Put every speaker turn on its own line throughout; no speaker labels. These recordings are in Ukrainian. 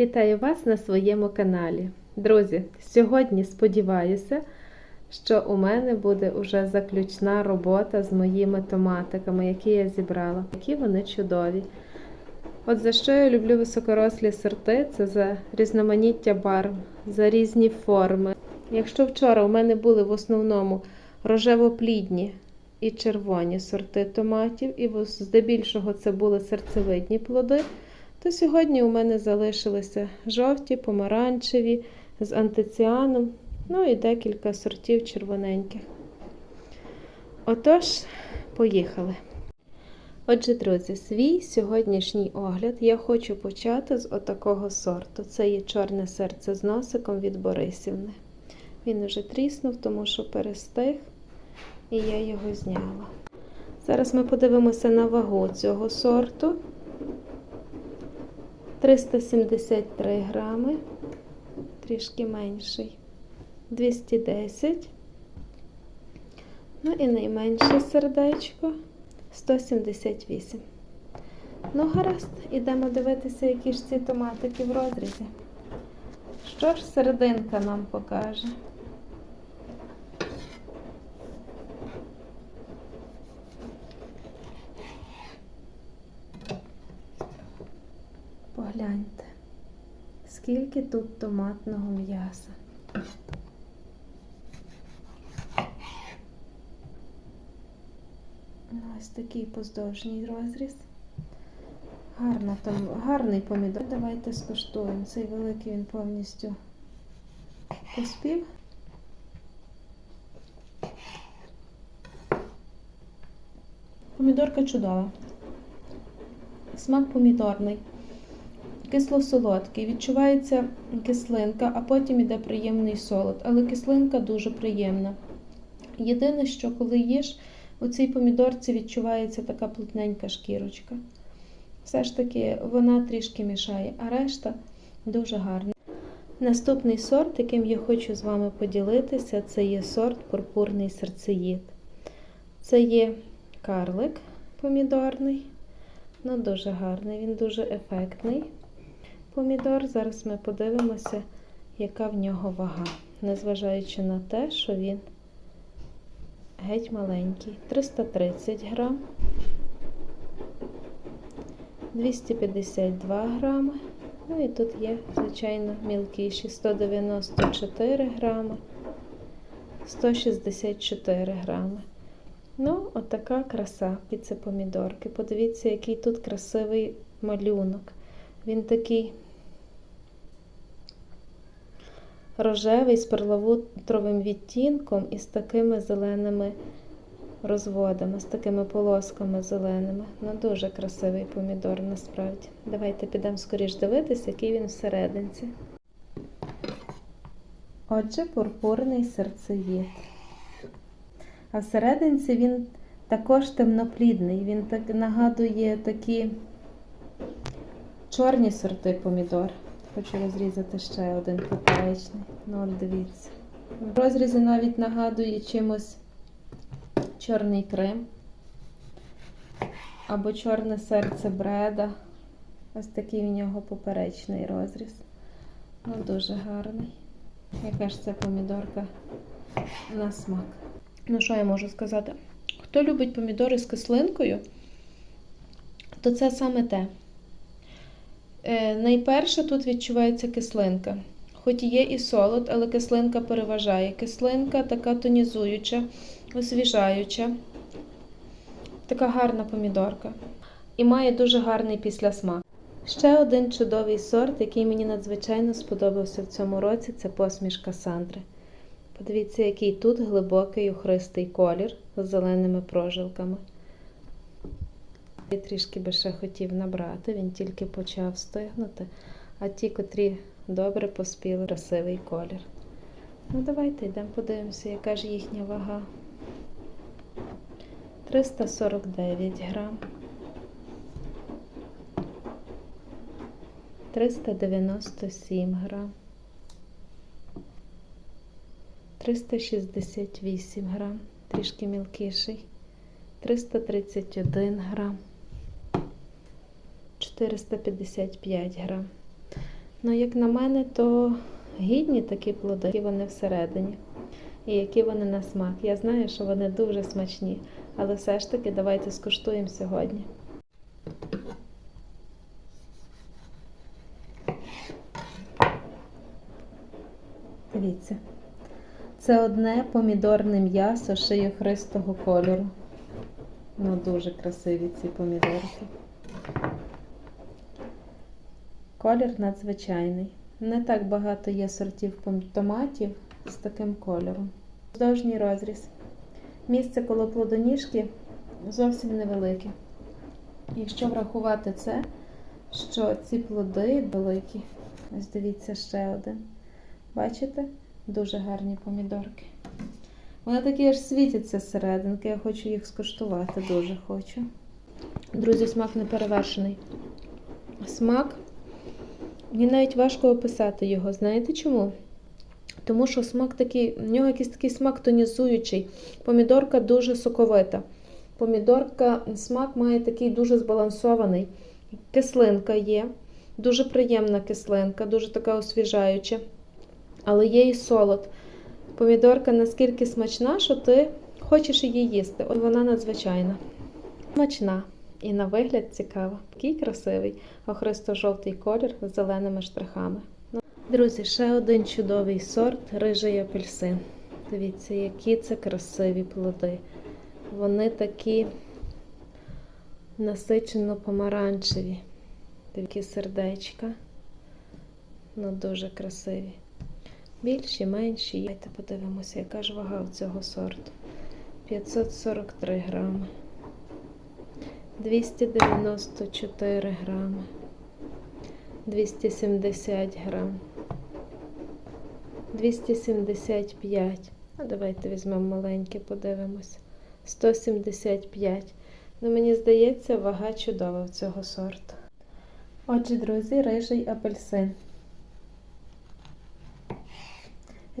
Вітаю вас на своєму каналі. Друзі, сьогодні сподіваюся, що у мене буде уже заключна робота з моїми томатиками, які я зібрала. Які вони чудові. От за що я люблю високорослі сорти, це за різноманіття барв, за різні форми. Якщо вчора у мене були в основному рожевоплідні і червоні сорти томатів, і здебільшого це були серцевидні плоди, то сьогодні у мене залишилися жовті, помаранчеві з антиціаном, ну і декілька сортів червоненьких. Отож, поїхали. Отже, друзі, свій сьогоднішній огляд я хочу почати з отакого сорту. Це є чорне серце з носиком від Борисівни. Він уже тріснув, тому що перестиг, і я його зняла. Зараз ми подивимося на вагу цього сорту. 373 грами, трішки менший, 210. Ну і найменше сердечко 178. Ну, гаразд, ідемо дивитися, які ж ці томатики в розрізі. Що ж серединка нам покаже? Скільки тут томатного м'яса. Ось такий поздовжній розріз. Гарно там, гарний помідор. Давайте скуштуємо. Цей великий він повністю поспів. Помідорка чудова. Смак помідорний, кисло-солодкий. Відчувається кислинка, а потім іде приємний солод. Але кислинка дуже приємна. Єдине, що коли їш, у цій помідорці відчувається така плотненька шкірочка. Все ж таки вона трішки мішає, а решта дуже гарна. Наступний сорт, яким я хочу з вами поділитися, це є сорт пурпурний серцеїд. Це є карлик помідорний. Ну, дуже гарний, він дуже ефектний помідор. Зараз ми подивимося, яка в нього вага, незважаючи на те, що він геть маленький. 330 грам, 252 грами. Ну і тут є, звичайно, мілкіші 194 грами, 164 грами. Ну, отака краса під це помідорки. Подивіться, який тут красивий малюнок. Він такий рожевий з перловутровим відтінком і з такими зеленими розводами, з такими полосками зеленими. Ну, дуже красивий помідор насправді. Давайте підемо скоріш дивитися, який він всерединці. Отже, пурпурний серцеїд. А всерединці він також темноплідний. Він так нагадує такі чорні сорти помідор. Хочу розрізати ще один китаєчний. Ну, от дивіться. В розрізі навіть нагадує чимось чорний крем або чорне серце бреда. Ось такий в нього поперечний розріз. Ну, дуже гарний. Яка ж це помідорка на смак. Ну, що я можу сказати? Хто любить помідори з кислинкою, то це саме те. Е, найперше тут відчувається кислинка. Хоч є і солод, але кислинка переважає. Кислинка така тонізуюча, освіжаюча, така гарна помідорка. І має дуже гарний післясмак. Ще один чудовий сорт, який мені надзвичайно сподобався в цьому році, це посмішка Сандри. Подивіться, який тут глибокий охристий колір з зеленими прожилками. Я трішки би ще хотів набрати, він тільки почав стигнути, а ті, котрі добре поспіли, красивий колір. Ну, давайте йдемо подивимося, яка ж їхня вага. 349 грам. 397 грам. 368 грам, трішки мілкіший, 331 грам, 455 грам. Ну, як на мене, то гідні такі плоди, які вони всередині. І які вони на смак. Я знаю, що вони дуже смачні, але все ж таки давайте скуштуємо сьогодні. Дивіться. Це одне помідорне м'ясо шиєхристого кольору. Ну, дуже красиві ці помідорки. Колір надзвичайний. Не так багато є сортів томатів з таким кольором. Довжній розріз. Місце коло плодоніжки зовсім невелике. Якщо врахувати це, що ці плоди великі. Ось дивіться ще один. Бачите? Дуже гарні помідорки. Вони такі аж світяться зсерединки. Я хочу їх скуштувати, дуже хочу. Друзі, смак не перевершений. Смак, мені навіть важко описати його. Знаєте чому? Тому що смак такий, в нього якийсь такий смак тонізуючий. Помідорка дуже соковита. Помідорка, смак має такий дуже збалансований. Кислинка є, дуже приємна кислинка, дуже така освіжаюча. Але є і солод. Помідорка наскільки смачна, що ти хочеш її їсти. От вона надзвичайна. Смачна і на вигляд цікава. Такий красивий, охристо-жовтий колір з зеленими штрихами. Ну, Друзі, ще один чудовий сорт рижий апельсин. Дивіться, які це красиві плоди. Вони такі насичено помаранчеві. Такі сердечка. Ну, дуже красиві. Більші, менші. Давайте подивимося, яка ж вага в цього сорту. 543 грами. 294 грами. 270 грам. 275. А давайте візьмемо маленьке, подивимося. 175. Ну, мені здається, вага чудова в цього сорту. Отже, друзі, рижий апельсин.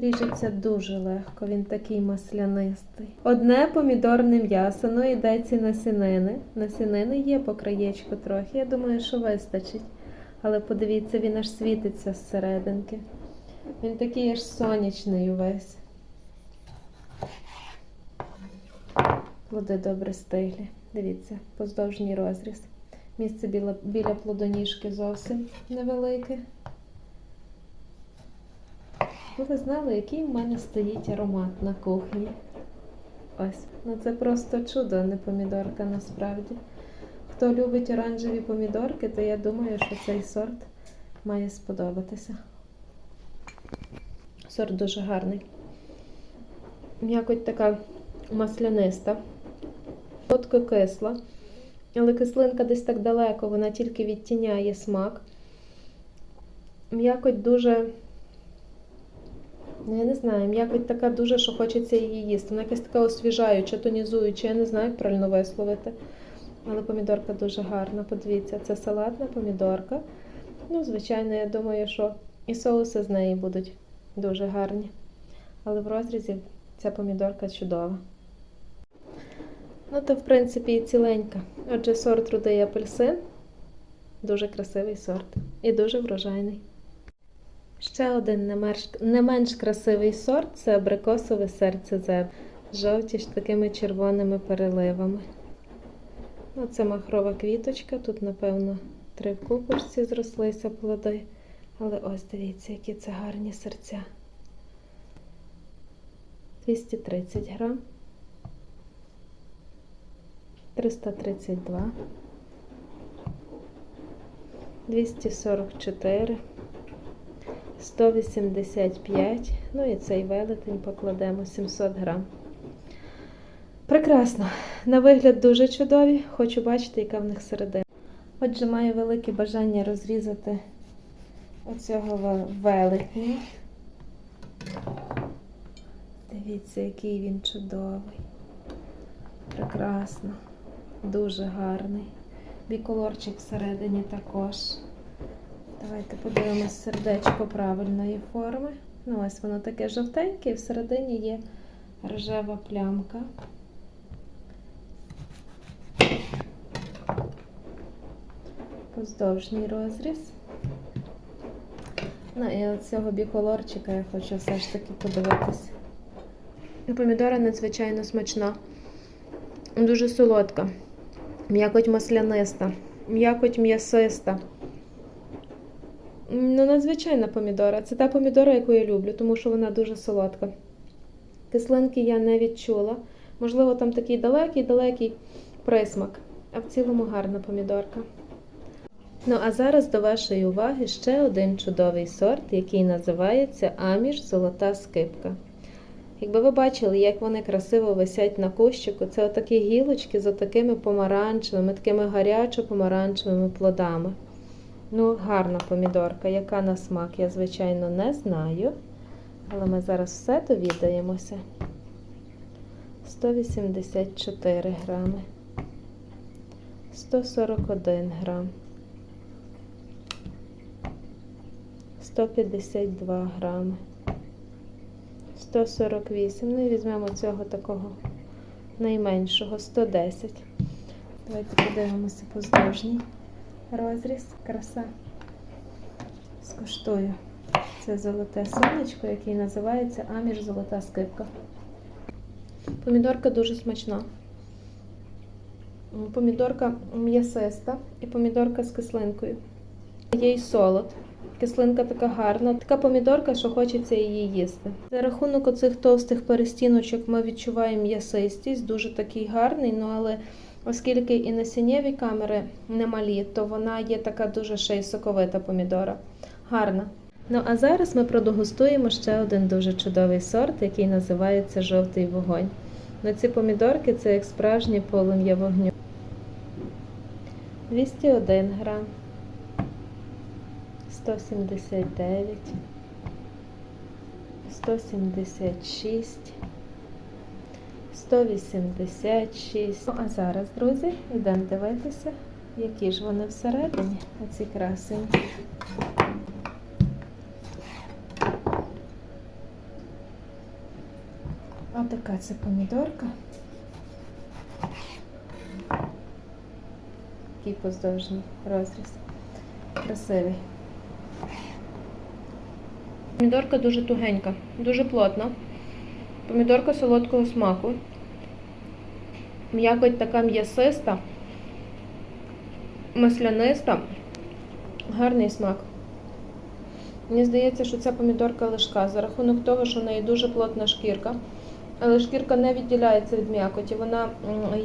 Ріжеться дуже легко, він такий маслянистий. Одне помідорне м'ясо, ну йдеться насінини. Насінини є по краєчку трохи. Я думаю, що вистачить. Але подивіться, він аж світиться зсерединки. Він такий аж сонячний увесь. Плоди добре стиглі. Дивіться, поздовжній розріз. Місце біля, біля плодоніжки зовсім невелике. Ви ви знали, який в мене стоїть аромат на кухні? Ось. Ну це просто чудо, а не помідорка насправді. Хто любить оранжеві помідорки, то я думаю, що цей сорт має сподобатися. Сорт дуже гарний. М'якоть така масляниста, Солодко кисла, але кислинка десь так далеко, вона тільки відтіняє смак. М'якоть дуже. Ну, я не знаю, м'якоть така дуже, що хочеться її їсти. Вона якась така освіжаюча, тонізуюча, я не знаю, як правильно висловити. Але помідорка дуже гарна. Подивіться, це салатна помідорка. Ну, звичайно, я думаю, що і соуси з неї будуть дуже гарні. Але в розрізі ця помідорка чудова. Ну, то, в принципі, і ціленька. Отже, сорт рудий апельсин. Дуже красивий сорт і дуже врожайний. Ще один не менш, не менш красивий сорт це абрикосове серце зеб. Жовті з такими червоними переливами. Ну, це махрова квіточка. Тут, напевно, три в купочці зрослися плоди. Але ось дивіться, які це гарні серця. 230 грам. 332. 244. 185, ну і цей велетень покладемо 700 грам. Прекрасно. На вигляд дуже чудові. Хочу бачити, яка в них середина. Отже, маю велике бажання розрізати оцього велетня. Дивіться, який він чудовий. Прекрасно. Дуже гарний. Біколорчик всередині також. Давайте подивимось сердечко правильної форми. Ну, ось воно таке жовтеньке, і всередині є рожева плямка. Поздовжній розріз. Ну і от цього біколорчика я хочу все ж таки подивитися. Помідора надзвичайно смачна, дуже солодка, м'якоть масляниста, м'якоть м'ясиста. Ну, надзвичайна помідора. Це та помідора, яку я люблю, тому що вона дуже солодка. Кислинки я не відчула. Можливо, там такий далекий-далекий присмак, а в цілому гарна помідорка. Ну, а зараз до вашої уваги ще один чудовий сорт, який називається Аміш Золота скипка. Якби ви бачили, як вони красиво висять на кущику, це отакі гілочки з отакими помаранчевими, такими гарячо-помаранчевими плодами. Ну, гарна помідорка, яка на смак, я, звичайно, не знаю. Але ми зараз все довідаємося. 184 грами. 141 грам. 152 грами. 148. Ну і візьмемо цього такого найменшого 110. Давайте подивимося поздовжній розріз. Краса. Скуштую. Це золоте сонечко, яке називається Аміш Золота скипка. Помідорка дуже смачна. Помідорка м'ясиста і помідорка з кислинкою. Є й солод. Кислинка така гарна, така помідорка, що хочеться її їсти. За рахунок оцих товстих перестіночок ми відчуваємо м'ясистість, дуже такий гарний, ну але оскільки і насіннєві камери немалі, то вона є така дуже ще й соковита помідора. Гарна. Ну а зараз ми продегустуємо ще один дуже чудовий сорт, який називається жовтий вогонь. На ці помідорки це як справжнє полум'я вогню. 201 грам. 179, 176, 186. Ну, а зараз, друзі, йдемо дивитися, які ж вони всередині, оці красені. Отака це помідорка. Такий поздовжній розріз. Красивий. Помідорка дуже тугенька, дуже плотна. Помідорка солодкого смаку. М'якоть така м'ясиста, масляниста, гарний смак. Мені здається, що ця помідорка лишка за рахунок того, що в неї дуже плотна шкірка. Але шкірка не відділяється від м'якоті, вона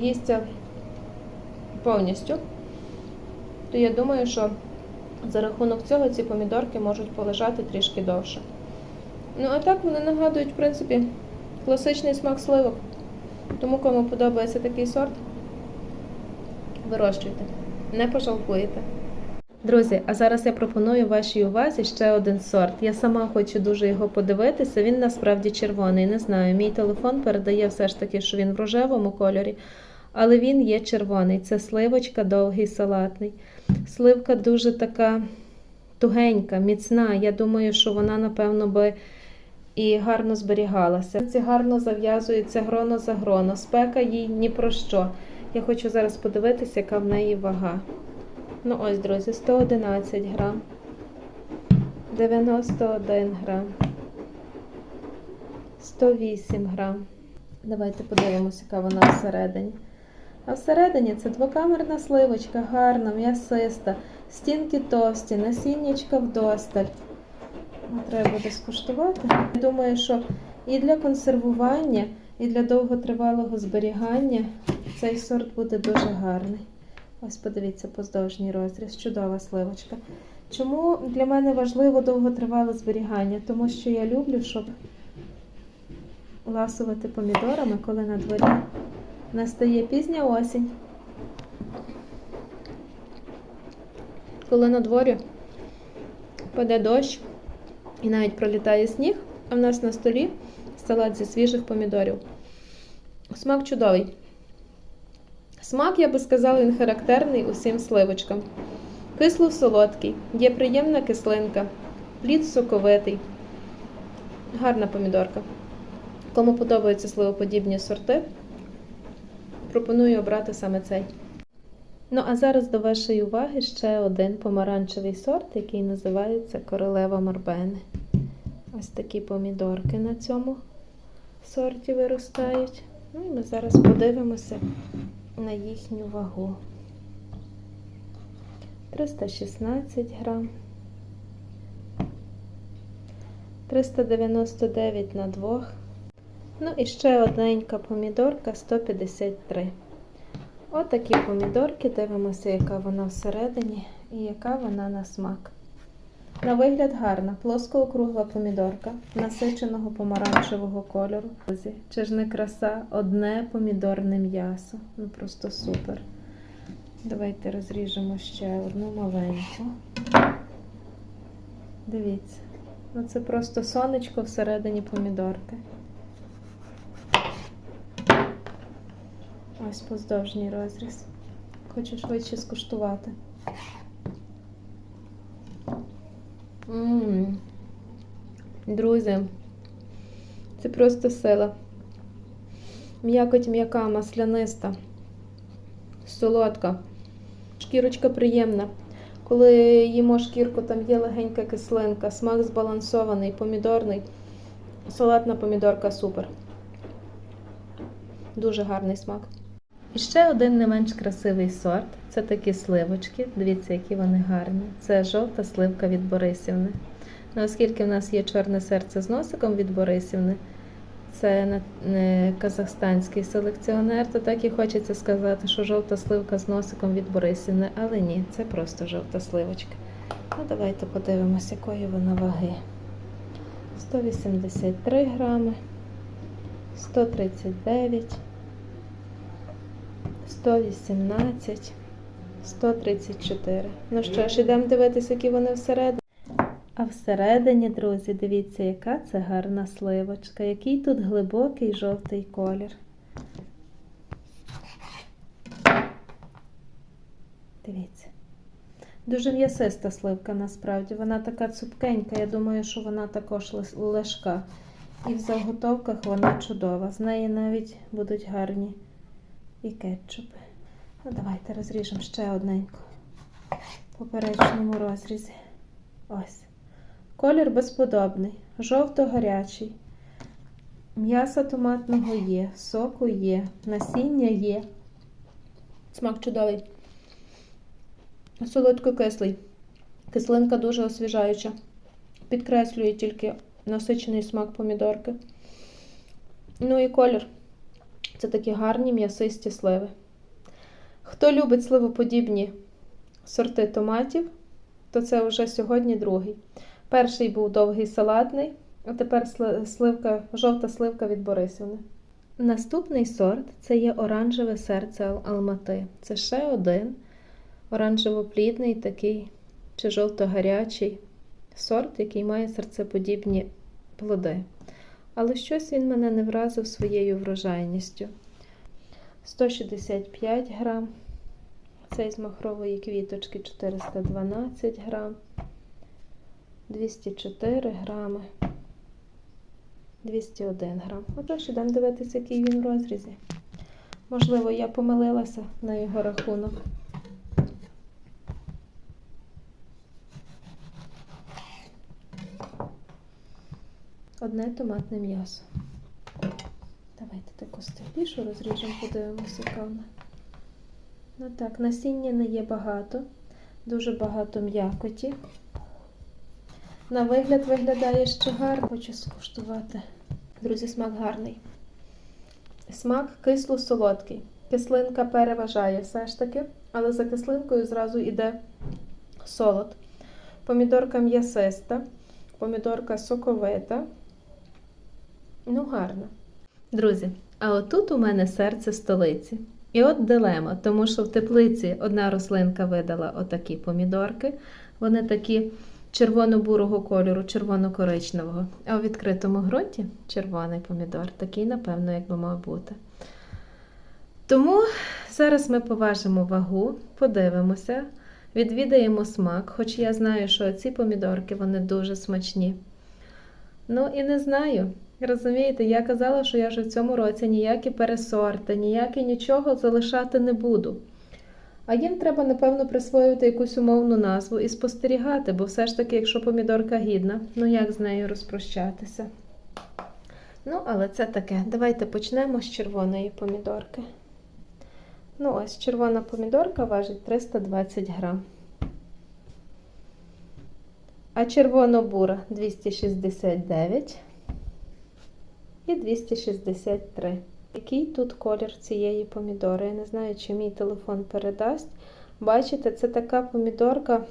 їсться повністю. То я думаю, що за рахунок цього ці помідорки можуть полежати трішки довше. Ну, а так вони нагадують, в принципі, класичний смак сливок. Тому, кому подобається такий сорт, вирощуйте, не пожалкуєте. Друзі, а зараз я пропоную вашій увазі ще один сорт. Я сама хочу дуже його подивитися. Він насправді червоний. Не знаю, мій телефон передає все ж таки, що він в рожевому кольорі, але він є червоний. Це сливочка довгий салатний. Сливка дуже така тугенька, міцна. Я думаю, що вона, напевно, би і гарно зберігалася. Ці гарно зав'язується гроно за гроно. Спека їй ні про що. Я хочу зараз подивитися, яка в неї вага. Ну ось, друзі, 111 грам, 91 грам, 108 грам. Давайте подивимося, яка вона всередині. А всередині це двокамерна сливочка, гарна, м'ясиста, стінки товсті, насіннячка вдосталь. Треба буде скуштувати. Я думаю, що і для консервування, і для довготривалого зберігання цей сорт буде дуже гарний. Ось подивіться, поздовжній розріз, чудова сливочка. Чому для мене важливо довготривале зберігання? Тому що я люблю, щоб ласувати помідорами, коли на дворі настає пізня осінь. Коли на дворі паде дощ і навіть пролітає сніг, а в нас на столі салат зі свіжих помідорів. Смак чудовий. Смак, я би сказала, він характерний усім сливочкам. Кисло-солодкий, є приємна кислинка, плід соковитий. Гарна помідорка. Кому подобаються сливоподібні сорти, пропоную обрати саме цей. Ну, а зараз до вашої уваги ще один помаранчевий сорт, який називається королева Морбени. Ось такі помідорки на цьому сорті виростають. Ну і ми зараз подивимося на їхню вагу. 316 грам. 399 на двох. Ну і ще одненька помідорка 153. Отакі помідорки, дивимося, яка вона всередині і яка вона на смак. На вигляд гарна, плоско-округла помідорка, насиченого помаранчевого кольору. Чи ж не краса, одне помідорне м'ясо. Ну просто супер. Давайте розріжемо ще одну маленьку. Дивіться, ну це просто сонечко всередині помідорки. Ось поздовжній розріз. Хочу швидше скуштувати. Ммм. Друзі, це просто сила. М'якоть м'яка, масляниста, солодка, шкірочка приємна. Коли їмо шкірку, там є легенька кислинка, смак збалансований, помідорний. Салатна помідорка супер. Дуже гарний смак. І ще один не менш красивий сорт це такі сливочки. Дивіться, які вони гарні. Це жовта сливка від Борисівни. Ну, оскільки в нас є чорне серце з носиком від Борисівни, це казахстанський селекціонер, то так і хочеться сказати, що жовта сливка з носиком від Борисівни, але ні, це просто жовта сливочка. Ну, давайте подивимося, якої вона ваги. 183 грами, 139, 118, 134. Ну що ж, ідемо дивитися, які вони всередині. А всередині, друзі, дивіться, яка це гарна сливочка, який тут глибокий жовтий колір. Дивіться. Дуже м'ясиста сливка насправді. Вона така цупкенька. Я думаю, що вона також лежка. І в заготовках вона чудова. З неї навіть будуть гарні і кетчупи. Ну, давайте розріжемо ще одненьку в поперечному розрізі. Ось. Колір безподобний, жовто-гарячий. М'яса томатного є, соку є, насіння є. Смак чудовий. Солодко-кислий. Кислинка дуже освіжаюча. Підкреслює тільки насичений смак помідорки. Ну і колір. Це такі гарні м'ясисті сливи. Хто любить сливоподібні сорти томатів, то це вже сьогодні другий. Перший був довгий салатний, а тепер сливка, жовта сливка від Борисівни. Наступний сорт це є оранжеве серце Алмати. Це ще один оранжево-плідний такий чи жовто-гарячий сорт, який має серцеподібні плоди. Але щось він мене не вразив своєю врожайністю. 165 грам. Цей з махрової квіточки 412 грам. 204 грами. 201 грам. Отож, ідемо дивитися, який він в розрізі. Можливо, я помилилася на його рахунок. Одне томатне м'ясо. Давайте таку степлішу розріжемо, подивимося, яка вона. Ну так, насіння не є багато, дуже багато м'якоті. На вигляд виглядає ще гарно. Хочу скуштувати. Друзі, смак гарний. Смак кисло-солодкий. Кислинка переважає все ж таки, але за кислинкою зразу йде солод. Помідорка м'ясиста, помідорка соковита. Ну, гарно. Друзі, а отут у мене серце столиці. І от дилема, тому що в теплиці одна рослинка видала отакі помідорки. Вони такі червоно-бурого кольору, червоно-коричневого. А у відкритому ґрунті червоний помідор, такий, напевно, як би мав бути. Тому зараз ми поважимо вагу, подивимося, відвідаємо смак, хоч я знаю, що ці помідорки вони дуже смачні. Ну і не знаю. Розумієте, я казала, що я вже в цьому році ніякі пересорти, ніякі нічого залишати не буду. А їм треба, напевно, присвоювати якусь умовну назву і спостерігати, бо все ж таки, якщо помідорка гідна, ну як з нею розпрощатися? Ну, але це таке. Давайте почнемо з червоної помідорки. Ну, ось червона помідорка важить 320 грам. А червоно-бура 269 і 263. Який тут колір цієї помідори? Я не знаю, чи мій телефон передасть. Бачите, це така помідорка.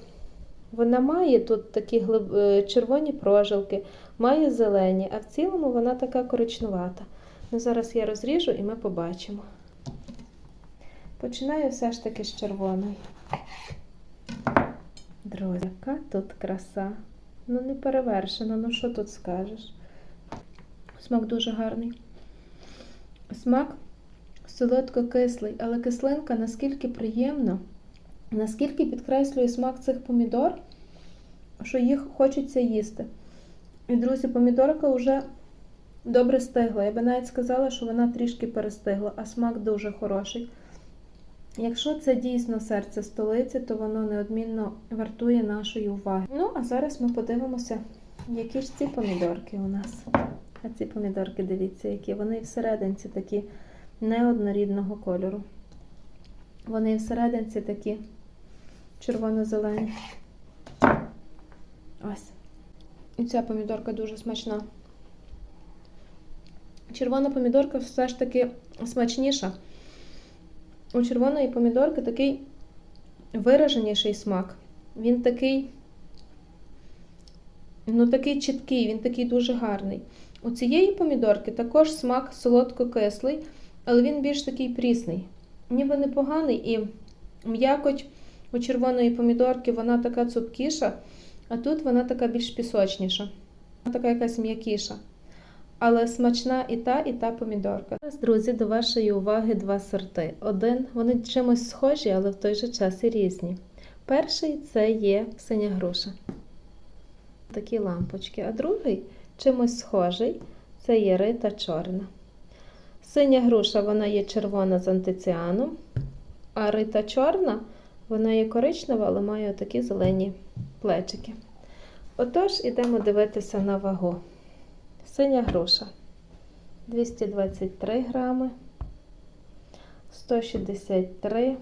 Вона має тут такі глиб... е, червоні прожилки, має зелені, а в цілому вона така коричнувата. Ну, зараз я розріжу і ми побачимо. Починаю все ж таки з червоної. Друзі, яка тут краса. Ну, не перевершена, ну що тут скажеш? Смак дуже гарний. Смак солодко-кислий, але кислинка наскільки приємна, наскільки підкреслює смак цих помідор, що їх хочеться їсти. І, друзі, помідорка вже добре стигла. Я би навіть сказала, що вона трішки перестигла, а смак дуже хороший. Якщо це дійсно серце столиці, то воно неодмінно вартує нашої уваги. Ну, а зараз ми подивимося, які ж ці помідорки у нас. А ці помідорки, дивіться, які. Вони всерединці такі неоднорідного кольору. Вони всерединці такі червоно-зелені. Ось. І ця помідорка дуже смачна. Червона помідорка все ж таки смачніша. У червоної помідорки такий вираженіший смак. Він такий, ну, такий чіткий, він такий дуже гарний. У цієї помідорки також смак солодко-кислий, але він більш такий прісний. Ніби непоганий і м'якоть у червоної помідорки вона така цупкіша, а тут вона така більш пісочніша. Вона така якась м'якіша. Але смачна і та, і та помідорка. Зараз, друзі, до вашої уваги два сорти. Один, вони чимось схожі, але в той же час і різні. Перший це є синя груша. Такі лампочки. А другий чимось схожий це є рита чорна. Синя груша вона є червона з антиціаном, а рита чорна вона є коричнева, але має такі зелені плечики. Отож, ідемо дивитися на вагу. Синя груша 223 грами, 163,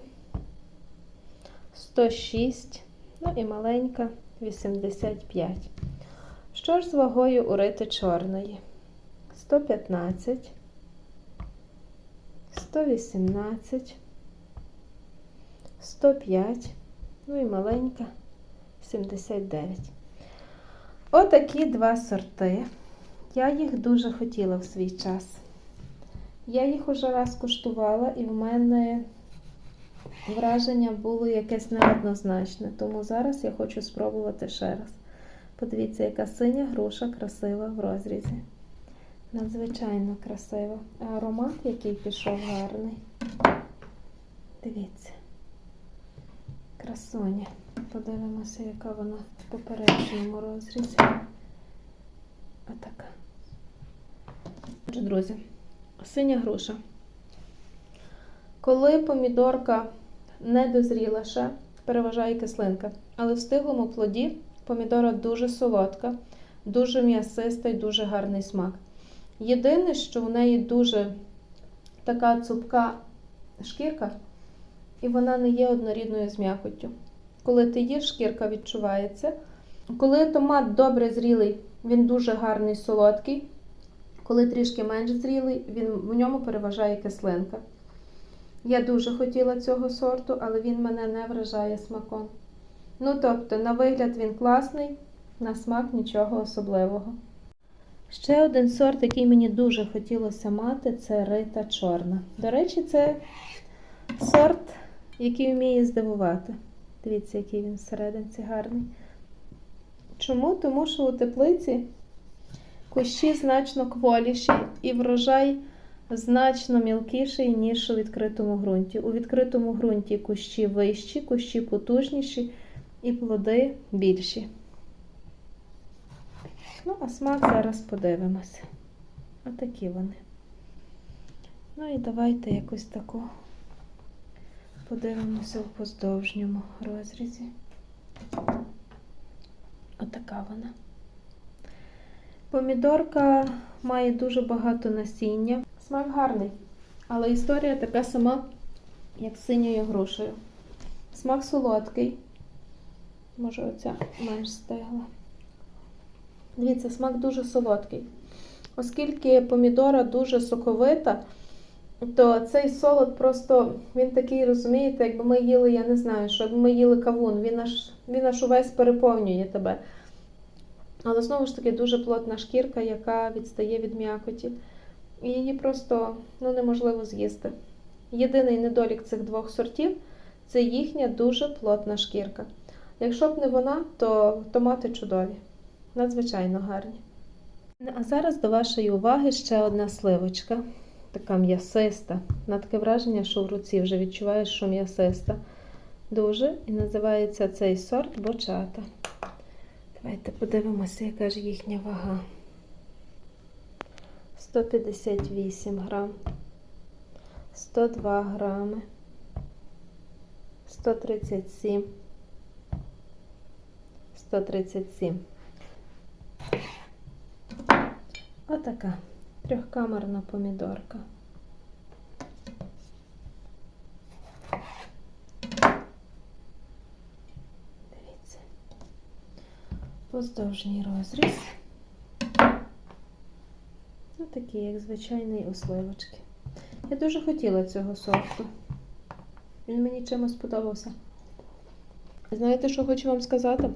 106, ну і маленька 85. Що ж з вагою у рити чорної? 115, 118, 105, ну і маленька 79. Отакі два сорти. Я їх дуже хотіла в свій час. Я їх уже раз куштувала, і в мене враження було якесь неоднозначне. Тому зараз я хочу спробувати ще раз. Подивіться, яка синя груша красива в розрізі. Надзвичайно красива. Аромат, який пішов гарний. Дивіться. Красоня. Подивимося, яка вона в попередньому розрізі. Отака. Отже, друзі, синя груша. Коли помідорка не дозріла ще, переважає кислинка. Але в стиглому плоді помідора дуже солодка, дуже м'ясиста і дуже гарний смак. Єдине, що в неї дуже така цупка шкірка, і вона не є однорідною з м'якоттю. Коли ти їш, шкірка відчувається. Коли томат добре зрілий, він дуже гарний солодкий. Коли трішки менш зрілий, він, в ньому переважає кислинка. Я дуже хотіла цього сорту, але він мене не вражає смаком. Ну, тобто, на вигляд він класний, на смак нічого особливого. Ще один сорт, який мені дуже хотілося мати, це рита чорна. До речі, це сорт, який вміє здивувати. Дивіться, який він всерединці гарний. Чому? Тому що у теплиці кущі значно кволіші і врожай значно мілкіший, ніж у відкритому ґрунті. У відкритому ґрунті кущі вищі, кущі потужніші і плоди більші. Ну, а смак зараз подивимося. Отакі вони. Ну і давайте якусь таку Подивимося в поздовжньому розрізі. Отака вона. Помідорка має дуже багато насіння. Смак гарний, але історія така сама, як з синьою грушею. Смак солодкий. Може, оця менш стигла. Дивіться, смак дуже солодкий. Оскільки помідора дуже соковита, то цей солод просто, він такий, розумієте, якби ми їли, я не знаю, що якби ми їли кавун, він аж, він аж увесь переповнює тебе. Але знову ж таки дуже плотна шкірка, яка відстає від м'якоті. І її просто ну, неможливо з'їсти. Єдиний недолік цих двох сортів це їхня дуже плотна шкірка. Якщо б не вона, то томати чудові, надзвичайно гарні. А зараз до вашої уваги ще одна сливочка, така м'ясиста. На таке враження, що в руці вже відчуваєш, що м'ясиста. Дуже. І називається цей сорт бочата. Давайте подивимося, яка ж їхня вага. 158 грам, 102 грами, 137, 137. Отака трьохкамерна помідорка. Дивіться. Поздовжній розріз. Ну, такий, як звичайний у сливочки. Я дуже хотіла цього сорту. Він мені чимось сподобався. Знаєте, що хочу вам сказати?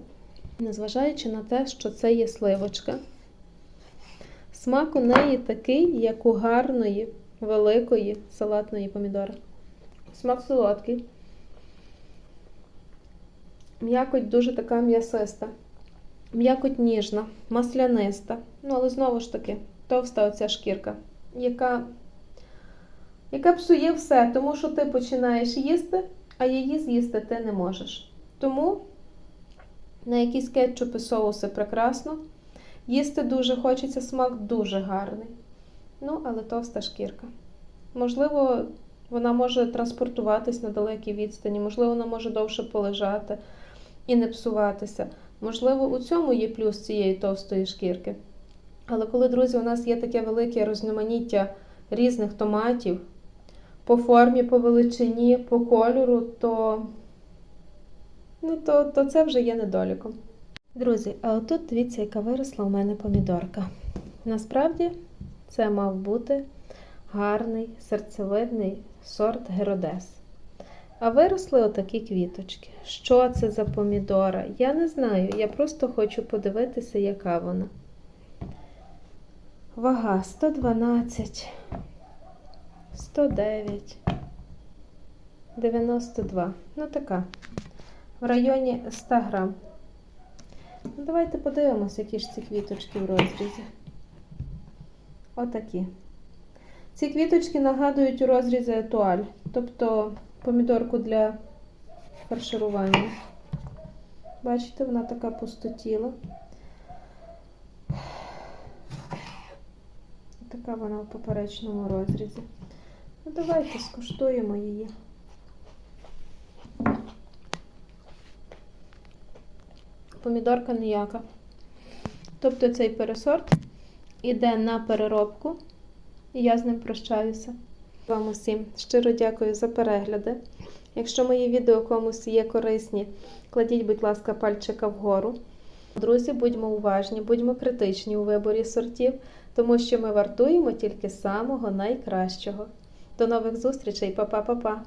Незважаючи на те, що це є сливочка, смак у неї такий, як у гарної, великої салатної помідори. Смак солодкий. М'якоть дуже така м'ясиста. М'якоть ніжна, масляниста. Ну, але знову ж таки, товста оця шкірка, яка, яка псує все, тому що ти починаєш їсти, а її з'їсти ти не можеш. Тому на якісь кетчупи соуси прекрасно. Їсти дуже хочеться, смак дуже гарний. Ну, але товста шкірка. Можливо, вона може транспортуватись на далекій відстані, можливо, вона може довше полежати і не псуватися. Можливо, у цьому є плюс цієї товстої шкірки. Але коли, друзі, у нас є таке велике розноманіття різних томатів по формі, по величині, по кольору, то, ну, то, то це вже є недоліком. Друзі, а отут дивіться, яка виросла у мене помідорка. Насправді це мав бути гарний серцевидний сорт Геродес. А виросли отакі квіточки. Що це за помідора? Я не знаю. Я просто хочу подивитися, яка вона. Вага 112, 109, 92. Ну така. В районі 100 грам. Ну, давайте подивимося, які ж ці квіточки в розрізі. Отакі. Ці квіточки нагадують у розрізі етуаль, тобто помідорку для фарширування. Бачите, вона така пустотіла. Така вона в поперечному розрізі. Ну, давайте скуштуємо її. Помідорка ніяка. Тобто цей пересорт іде на переробку, і я з ним прощаюся. Вам усім щиро дякую за перегляди. Якщо мої відео комусь є корисні, кладіть, будь ласка, пальчика вгору. Друзі, будьмо уважні, будьмо критичні у виборі сортів, тому що ми вартуємо тільки самого найкращого. До нових зустрічей, Па-па-па-па!